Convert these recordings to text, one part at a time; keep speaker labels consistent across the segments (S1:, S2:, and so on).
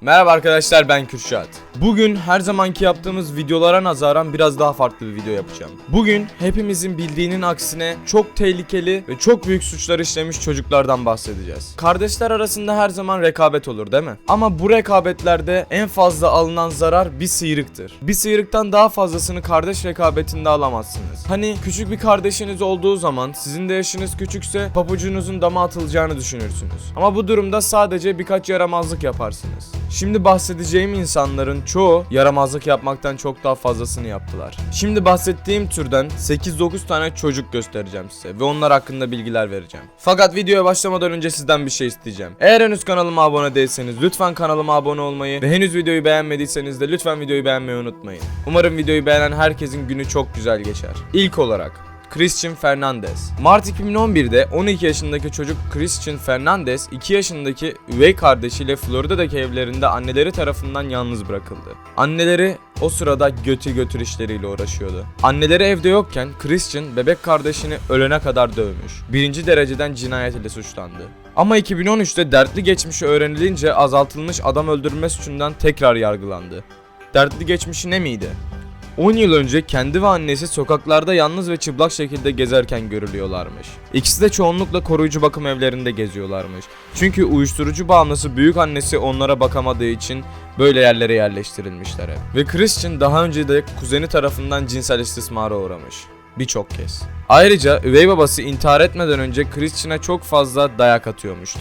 S1: Merhaba arkadaşlar ben Kürşat. Bugün her zamanki yaptığımız videolara nazaran biraz daha farklı bir video yapacağım. Bugün hepimizin bildiğinin aksine çok tehlikeli ve çok büyük suçlar işlemiş çocuklardan bahsedeceğiz. Kardeşler arasında her zaman rekabet olur değil mi? Ama bu rekabetlerde en fazla alınan zarar bir sıyrıktır. Bir sıyrıktan daha fazlasını kardeş rekabetinde alamazsınız. Hani küçük bir kardeşiniz olduğu zaman sizin de yaşınız küçükse papucunuzun dama atılacağını düşünürsünüz. Ama bu durumda sadece birkaç yaramazlık yaparsınız. Şimdi bahsedeceğim insanların çoğu yaramazlık yapmaktan çok daha fazlasını yaptılar. Şimdi bahsettiğim türden 8-9 tane çocuk göstereceğim size ve onlar hakkında bilgiler vereceğim. Fakat videoya başlamadan önce sizden bir şey isteyeceğim. Eğer henüz kanalıma abone değilseniz lütfen kanalıma abone olmayı ve henüz videoyu beğenmediyseniz de lütfen videoyu beğenmeyi unutmayın. Umarım videoyu beğenen herkesin günü çok güzel geçer. İlk olarak Christian Fernandez. Mart 2011'de 12 yaşındaki çocuk Christian Fernandez 2 yaşındaki üvey kardeşiyle Florida'daki evlerinde anneleri tarafından yalnız bırakıldı. Anneleri o sırada götü götür işleriyle uğraşıyordu. Anneleri evde yokken Christian bebek kardeşini ölene kadar dövmüş. Birinci dereceden cinayet ile suçlandı. Ama 2013'te dertli geçmişi öğrenilince azaltılmış adam öldürme suçundan tekrar yargılandı. Dertli geçmişi ne miydi? 10 yıl önce kendi ve annesi sokaklarda yalnız ve çıplak şekilde gezerken görülüyorlarmış. İkisi de çoğunlukla koruyucu bakım evlerinde geziyorlarmış. Çünkü uyuşturucu bağımlısı büyük annesi onlara bakamadığı için böyle yerlere yerleştirilmişler hep. Ve Christian daha önce de kuzeni tarafından cinsel istismara uğramış. Birçok kez. Ayrıca üvey babası intihar etmeden önce Christian'a çok fazla dayak atıyormuştu.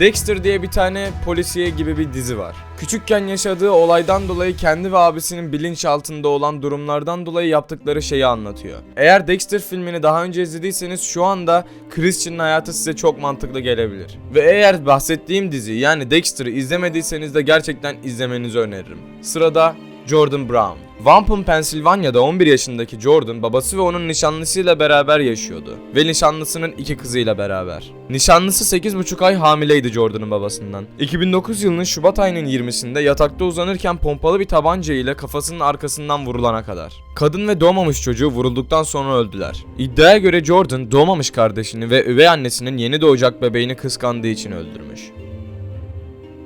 S1: Dexter diye bir tane polisiye gibi bir dizi var. Küçükken yaşadığı olaydan dolayı kendi ve abisinin bilinçaltında olan durumlardan dolayı yaptıkları şeyi anlatıyor. Eğer Dexter filmini daha önce izlediyseniz şu anda Christian'ın hayatı size çok mantıklı gelebilir. Ve eğer bahsettiğim dizi yani Dexter'ı izlemediyseniz de gerçekten izlemenizi öneririm. Sırada Jordan Brown. Wampum, Pensilvanya'da 11 yaşındaki Jordan babası ve onun nişanlısıyla beraber yaşıyordu. Ve nişanlısının iki kızıyla beraber. Nişanlısı 8,5 ay hamileydi Jordan'ın babasından. 2009 yılının Şubat ayının 20'sinde yatakta uzanırken pompalı bir tabanca ile kafasının arkasından vurulana kadar. Kadın ve doğmamış çocuğu vurulduktan sonra öldüler. İddiaya göre Jordan doğmamış kardeşini ve üvey annesinin yeni doğacak bebeğini kıskandığı için öldürmüş.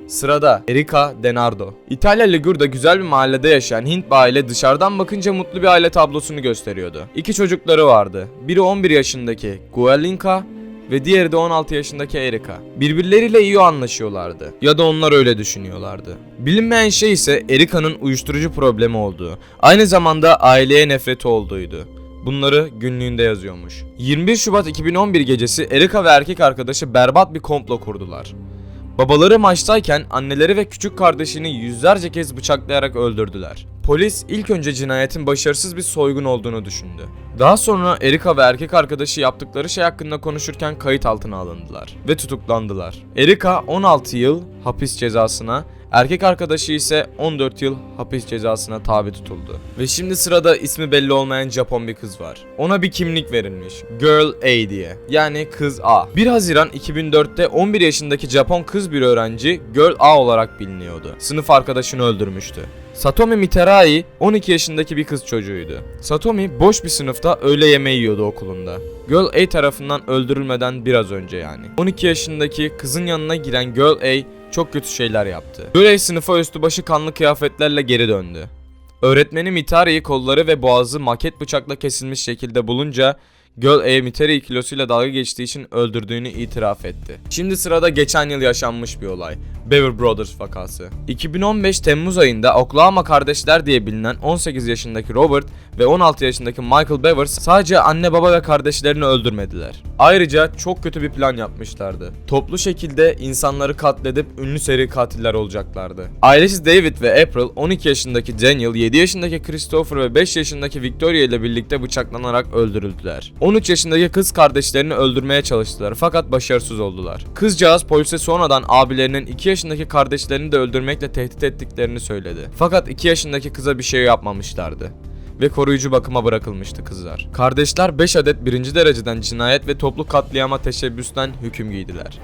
S1: Sırada Erika Denardo. İtalya Ligur'da güzel bir mahallede yaşayan Hint bir aile dışarıdan bakınca mutlu bir aile tablosunu gösteriyordu. İki çocukları vardı. Biri 11 yaşındaki Gualinka ve diğeri de 16 yaşındaki Erika. Birbirleriyle iyi anlaşıyorlardı. Ya da onlar öyle düşünüyorlardı. Bilinmeyen şey ise Erika'nın uyuşturucu problemi olduğu. Aynı zamanda aileye nefreti olduğuydu. Bunları günlüğünde yazıyormuş. 21 Şubat 2011 gecesi Erika ve erkek arkadaşı berbat bir komplo kurdular. Babaları maçtayken anneleri ve küçük kardeşini yüzlerce kez bıçaklayarak öldürdüler. Polis ilk önce cinayetin başarısız bir soygun olduğunu düşündü. Daha sonra Erika ve erkek arkadaşı yaptıkları şey hakkında konuşurken kayıt altına alındılar ve tutuklandılar. Erika 16 yıl hapis cezasına, erkek arkadaşı ise 14 yıl hapis cezasına tabi tutuldu. Ve şimdi sırada ismi belli olmayan Japon bir kız var. Ona bir kimlik verilmiş. Girl A diye. Yani kız A. 1 Haziran 2004'te 11 yaşındaki Japon kız bir öğrenci Girl A olarak biliniyordu. Sınıf arkadaşını öldürmüştü. Satomi Miterai 12 yaşındaki bir kız çocuğuydu. Satomi boş bir sınıfta öğle yemeği yiyordu okulunda. Girl A tarafından öldürülmeden biraz önce yani. 12 yaşındaki kızın yanına giren Girl A çok kötü şeyler yaptı. A sınıfa üstü başı kanlı kıyafetlerle geri döndü. Öğretmeni Mitari'yi kolları ve boğazı maket bıçakla kesilmiş şekilde bulunca Girl A Mitari kilosuyla dalga geçtiği için öldürdüğünü itiraf etti. Şimdi sırada geçen yıl yaşanmış bir olay. Bever Brothers vakası. 2015 Temmuz ayında Oklahoma kardeşler diye bilinen 18 yaşındaki Robert ve 16 yaşındaki Michael Bevers sadece anne baba ve kardeşlerini öldürmediler. Ayrıca çok kötü bir plan yapmışlardı. Toplu şekilde insanları katledip ünlü seri katiller olacaklardı. Ailesi David ve April 12 yaşındaki Daniel, 7 yaşındaki Christopher ve 5 yaşındaki Victoria ile birlikte bıçaklanarak öldürüldüler. 13 yaşındaki kız kardeşlerini öldürmeye çalıştılar fakat başarısız oldular. Kızcağız polise sonradan abilerinin 2 yaşındaki kardeşlerini de öldürmekle tehdit ettiklerini söyledi. Fakat 2 yaşındaki kıza bir şey yapmamışlardı ve koruyucu bakıma bırakılmıştı kızlar. Kardeşler 5 adet birinci dereceden cinayet ve toplu katliama teşebbüsten hüküm giydiler.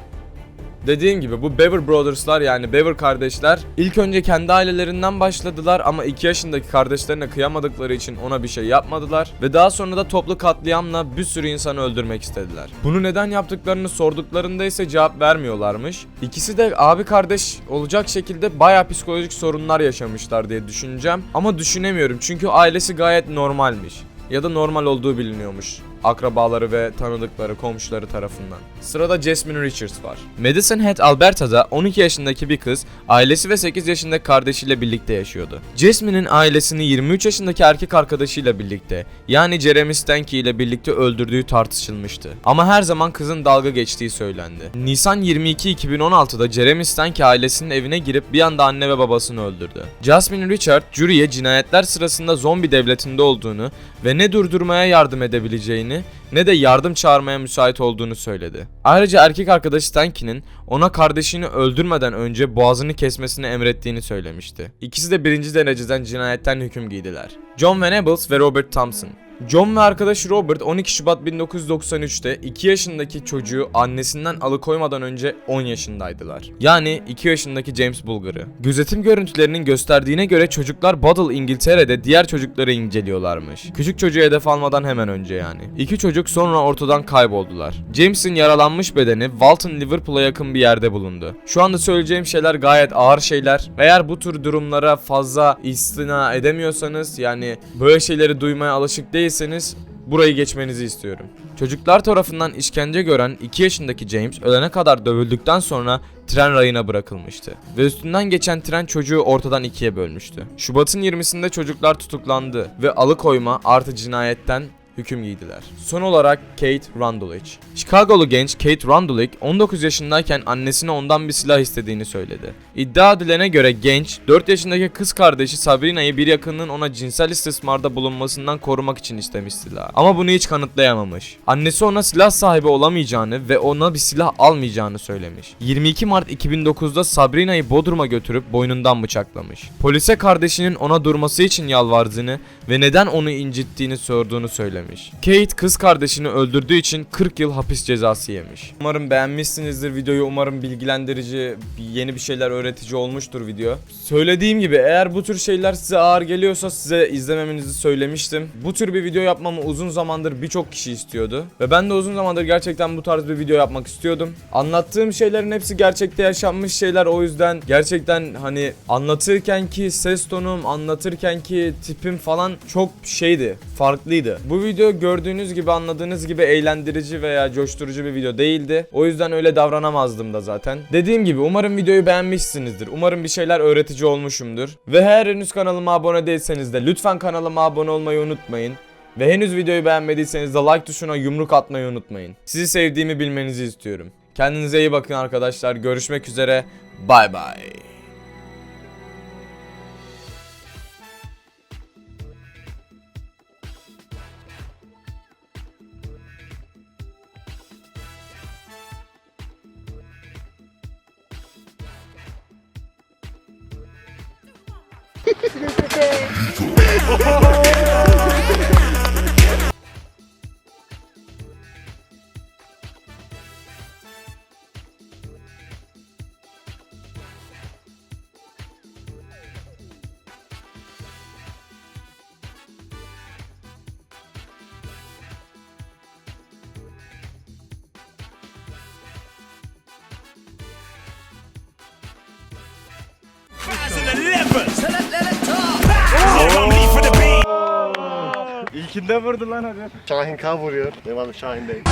S1: Dediğim gibi bu Beaver Brothers'lar yani Beaver kardeşler ilk önce kendi ailelerinden başladılar ama 2 yaşındaki kardeşlerine kıyamadıkları için ona bir şey yapmadılar ve daha sonra da toplu katliamla bir sürü insanı öldürmek istediler. Bunu neden yaptıklarını sorduklarında ise cevap vermiyorlarmış. İkisi de abi kardeş olacak şekilde bayağı psikolojik sorunlar yaşamışlar diye düşüneceğim ama düşünemiyorum çünkü ailesi gayet normalmiş ya da normal olduğu biliniyormuş akrabaları ve tanıdıkları komşuları tarafından. Sırada Jasmine Richards var. Madison Head Alberta'da 12 yaşındaki bir kız ailesi ve 8 yaşındaki kardeşiyle birlikte yaşıyordu. Jasmine'in ailesini 23 yaşındaki erkek arkadaşıyla birlikte yani Jeremy Stanky ile birlikte öldürdüğü tartışılmıştı. Ama her zaman kızın dalga geçtiği söylendi. Nisan 22 2016'da Jeremy Stanky ailesinin evine girip bir anda anne ve babasını öldürdü. Jasmine Richard, jüriye cinayetler sırasında zombi devletinde olduğunu ve ne durdurmaya yardım edebileceğini ne de yardım çağırmaya müsait olduğunu söyledi. Ayrıca erkek arkadaşı Stanky'nin ona kardeşini öldürmeden önce boğazını kesmesini emrettiğini söylemişti. İkisi de birinci dereceden cinayetten hüküm giydiler. John Venables ve Robert Thompson. John ve arkadaşı Robert 12 Şubat 1993'te 2 yaşındaki çocuğu annesinden alıkoymadan önce 10 yaşındaydılar. Yani 2 yaşındaki James Bulgar'ı. Gözetim görüntülerinin gösterdiğine göre çocuklar Battle İngiltere'de diğer çocukları inceliyorlarmış. Küçük çocuğu hedef almadan hemen önce yani. İki çocuk sonra ortadan kayboldular. James'in yaralanmış bedeni Walton Liverpool'a yakın bir yerde bulundu. Şu anda söyleyeceğim şeyler gayet ağır şeyler. Eğer bu tür durumlara fazla istina edemiyorsanız yani böyle şeyleri duymaya alışık değilseniz burayı geçmenizi istiyorum. Çocuklar tarafından işkence gören 2 yaşındaki James ölene kadar dövüldükten sonra tren rayına bırakılmıştı. Ve üstünden geçen tren çocuğu ortadan ikiye bölmüştü. Şubat'ın 20'sinde çocuklar tutuklandı ve alıkoyma artı cinayetten hüküm giydiler. Son olarak Kate Randulich. Chicago'lu genç Kate Randulich 19 yaşındayken annesine ondan bir silah istediğini söyledi. İddia edilene göre genç 4 yaşındaki kız kardeşi Sabrina'yı bir yakınının ona cinsel istismarda bulunmasından korumak için istemiş silah. Ama bunu hiç kanıtlayamamış. Annesi ona silah sahibi olamayacağını ve ona bir silah almayacağını söylemiş. 22 Mart 2009'da Sabrina'yı Bodrum'a götürüp boynundan bıçaklamış. Polise kardeşinin ona durması için yalvardığını ve neden onu incittiğini sorduğunu söylemiş. Kate kız kardeşini öldürdüğü için 40 yıl hapis cezası yemiş. Umarım beğenmişsinizdir videoyu. Umarım bilgilendirici, yeni bir şeyler öğretici olmuştur video. Söylediğim gibi eğer bu tür şeyler size ağır geliyorsa size izlememenizi söylemiştim. Bu tür bir video yapmamı uzun zamandır birçok kişi istiyordu. Ve ben de uzun zamandır gerçekten bu tarz bir video yapmak istiyordum. Anlattığım şeylerin hepsi gerçekte yaşanmış şeyler. O yüzden gerçekten hani anlatırken ki ses tonum, anlatırken ki tipim falan çok şeydi, farklıydı. Bu video gördüğünüz gibi anladığınız gibi eğlendirici veya coşturucu bir video değildi. O yüzden öyle davranamazdım da zaten. Dediğim gibi umarım videoyu beğenmişsinizdir. Umarım bir şeyler öğretici olmuşumdur. Ve eğer henüz kanalıma abone değilseniz de lütfen kanalıma abone olmayı unutmayın. Ve henüz videoyu beğenmediyseniz de like tuşuna yumruk atmayı unutmayın. Sizi sevdiğimi bilmenizi istiyorum. Kendinize iyi bakın arkadaşlar. Görüşmek üzere. Bay bay.
S2: Oh,
S3: Kimde vurdu lan hadi?
S4: Şahin K vuruyor. Devamlı Şahin Bey.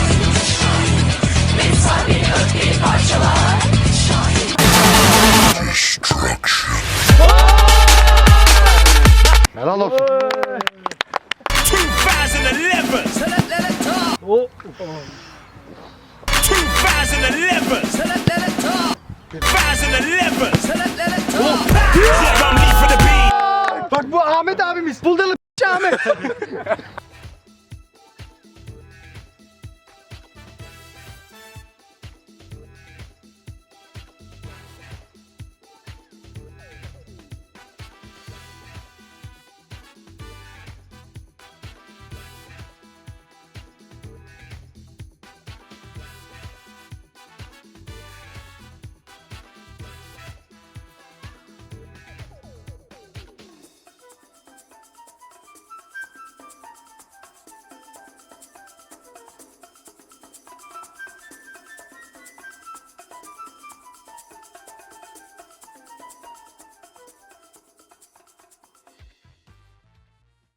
S4: Helal olsun.
S2: O. 2011.